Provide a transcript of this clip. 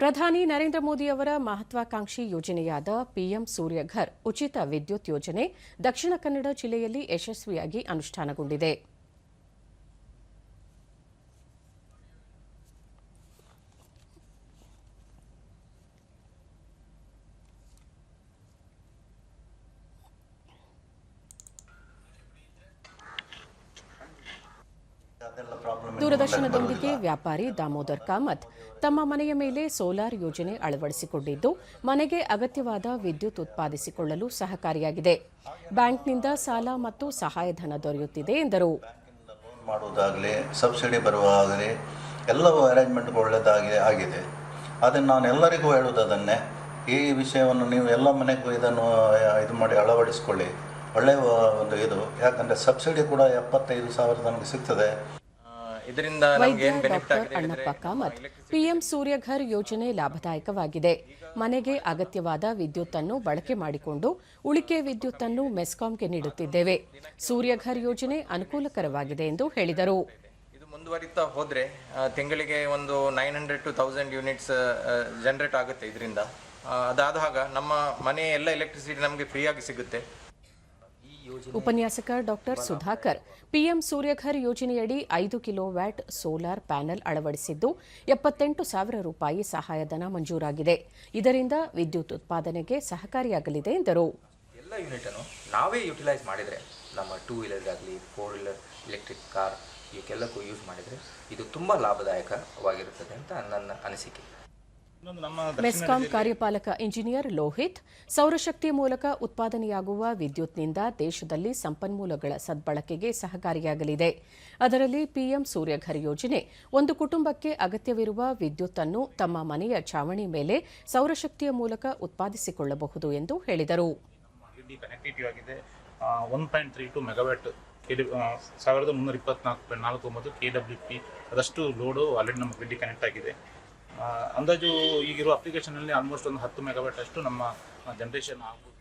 ಪ್ರಧಾನಿ ನರೇಂದ್ರ ಮೋದಿಯವರ ಮಹತ್ವಾಕಾಂಕ್ಷಿ ಯೋಜನೆಯಾದ ಪಿಎಂ ಸೂರ್ಯಘರ್ ಉಚಿತ ವಿದ್ಯುತ್ ಯೋಜನೆ ದಕ್ಷಿಣ ಕನ್ನಡ ಜಿಲ್ಲೆಯಲ್ಲಿ ಯಶಸ್ವಿಯಾಗಿ ಅನುಷ್ಠಾನಗೊಂಡಿದೆ. ದೂರದರ್ಶನದೊಂದಿಗೆ ವ್ಯಾಪಾರಿ ದಾಮೋದರ್ ಕಾಮತ್ ತಮ್ಮ ಮನೆಯ ಮೇಲೆ ಸೋಲಾರ್ ಯೋಜನೆ ಅಳವಡಿಸಿಕೊಂಡಿದ್ದು, ಮನೆಗೆ ಅಗತ್ಯವಾದ ವಿದ್ಯುತ್ ಉತ್ಪಾದಿಸಿಕೊಳ್ಳಲು ಸಹಕಾರಿಯಾಗಿದೆ. ಬ್ಯಾಂಕ್ನಿಂದ ಸಾಲ ಮತ್ತು ಸಹಾಯಧನ ದೊರೆಯುತ್ತಿದೆ ಎಂದರು. ಮಾಡುವುದಾಗಲಿ, ಸಬ್ಸಿಡಿ ಬರುವಾಗಲಿ ಎಲ್ಲವೂ ಅರೇಂಜ್ಮೆಂಟ್ ಒಳ್ಳೆಯದಾಗಿ ಆಗಿದೆ. ಅದನ್ನು ನಾನು ಹೇಳುವುದು ಅದನ್ನೇ ಈ ವಿಷಯವನ್ನು ನೀವು ಎಲ್ಲ ಮನೆಗೂ ಇದನ್ನು, ಇದು ಮಾಡಿ ಅಳವಡಿಸ್ಕೊಳ್ಳಿ. ಒಳ್ಳೆಯ ಒಂದು ಇದು. ಯಾಕಂದರೆ ಸಬ್ಸಿಡಿ ಕೂಡ ಎಪ್ಪತ್ತೈದು ಸಾವಿರ ತನಕ ಸಿಗ್ತದೆ. ವೈದ್ಯ ಡಾಕ್ಟರ್ ಅಣ್ಣಪ್ಪ ಕಾಮತ್ ಪಿಎಂ ಸೂರ್ಯಘರ್ ಯೋಜನೆ ಲಾಭದಾಯಕವಾಗಿದೆ. ಮನೆಗೆ ಅಗತ್ಯವಾದ ವಿದ್ಯುತ್ ಅನ್ನು ಬಳಕೆ ಮಾಡಿಕೊಂಡು ಉಳಿಕೆ ವಿದ್ಯುತ್ ಅನ್ನು ಮೆಸ್ಕಾಂಗೆ ನೀಡುತ್ತಿದ್ದೇವೆ. ಸೂರ್ಯಘರ್ ಯೋಜನೆ ಅನುಕೂಲಕರವಾಗಿದೆ ಎಂದು ಹೇಳಿದರು. ಇದು ಮುಂದುವರಿತಾ ಹೋದ್ರೆ ತಿಂಗಳಿಗೆ ಒಂದು nine hundred to thousand units generate ಆಗುತ್ತೆ ಇದರಿಂದ. ಅದಾದಾಗ ನಮ್ಮ ಮನೆ ಎಲ್ಲ ಎಲೆಕ್ಟ್ರಿಸಿಟಿ ನಮಗೆ ಫ್ರೀಯಾಗಿ ಸಿಗುತ್ತೆ. ಉಪನ್ಯಾಸಕ ಡಾಕ್ಟರ್ ಸುಧಾಕರ್ ಪಿಎಂ ಸೂರ್ಯಘರ್ ಯೋಜನೆಯಡಿ ಐದು ಕಿಲೋ ವ್ಯಾಟ್ ಸೋಲಾರ್ ಪ್ಯಾನೆಲ್ ಅಳವಡಿಸಿದ್ದು ಎಪ್ಪತ್ತೆಂಟು ಸಾವಿರ ರೂಪಾಯಿ ಸಹಾಯಧನ ಮಂಜೂರಾಗಿದೆ. ಇದರಿಂದ ವಿದ್ಯುತ್ ಉತ್ಪಾದನೆಗೆ ಸಹಕಾರಿಯಾಗಲಿದೆ ಎಂದರು. ಎಲ್ಲ ಯೂನಿಟನ್ನು ನಾವೇ ಯುಟಿಲೈಸ್ ಮಾಡಿದರೆ ನಮ್ಮ ಟೂ ವೀಲರ್ಗಾಗಲಿ ಫೋರ್ ವೀಲರ್ ಎಲೆಕ್ಟ್ರಿಕ್ ಕಾರ್ ಇವಕ್ಕೆಲ್ಲಕ್ಕೂ ಯೂಸ್ ಮಾಡಿದರೆ ಇದು ತುಂಬ ಲಾಭದಾಯಕವಾಗಿರುತ್ತದೆ ಅಂತ ನನ್ನ ಅನಿಸಿಕೆ. ಮೆಸ್ಕಾಂ ಕಾರ್ಯಪಾಲಕ ಇಂಜಿನಿಯರ್ ಲೋಹಿತ್ ಸೌರಶಕ್ತಿ ಮೂಲಕ ಉತ್ಪಾದನೆಯಾಗುವ ವಿದ್ಯುತ್ನಿಂದ ದೇಶದಲ್ಲಿ ಸಂಪನ್ಮೂಲಗಳ ಸದ್ಬಳಕೆಗೆ ಸಹಕಾರಿಯಾಗಲಿದೆ. ಅದರಲ್ಲಿ ಪಿಎಂ ಸೂರ್ಯಘರ್ ಯೋಜನೆ ಒಂದು ಕುಟುಂಬಕ್ಕೆ ಅಗತ್ಯವಿರುವ ವಿದ್ಯುತ್ ಅನ್ನು ತಮ್ಮ ಮನೆಯ ಛಾವಣಿ ಮೇಲೆ ಸೌರಶಕ್ತಿಯ ಮೂಲಕ ಉತ್ಪಾದಿಸಿಕೊಳ್ಳಬಹುದು ಎಂದು ಹೇಳಿದರು. ಸಾವಿರದ ಮುನ್ನೂರ ಇಪ್ಪತ್ನಾಲ್ಕು ನಾಲ್ಕು ಒಂಬತ್ತು ಕೆ ಡಬ್ಲ್ಯೂ ಪಿ ಅದಷ್ಟು ಲೋಡು ಆಲ್ರೆಡಿ ನಮ್ಮ ಗ್ರಿಡ್ಡಿ ಕನೆಕ್ಟ್ ಆಗಿದೆ. ಅಂದಾಜು ಈಗಿರೋ ಅಪ್ಲಿಕೇಶನಲ್ಲಿ ಆಲ್ಮೋಸ್ಟ್ ಒಂದು ಹತ್ತು ಮೆಗಾವ್ಯಾಟ್ ಅಷ್ಟು ನಮ್ಮ ಜನ್ರೇಷನ್ ಆಗ್ಬೋದು.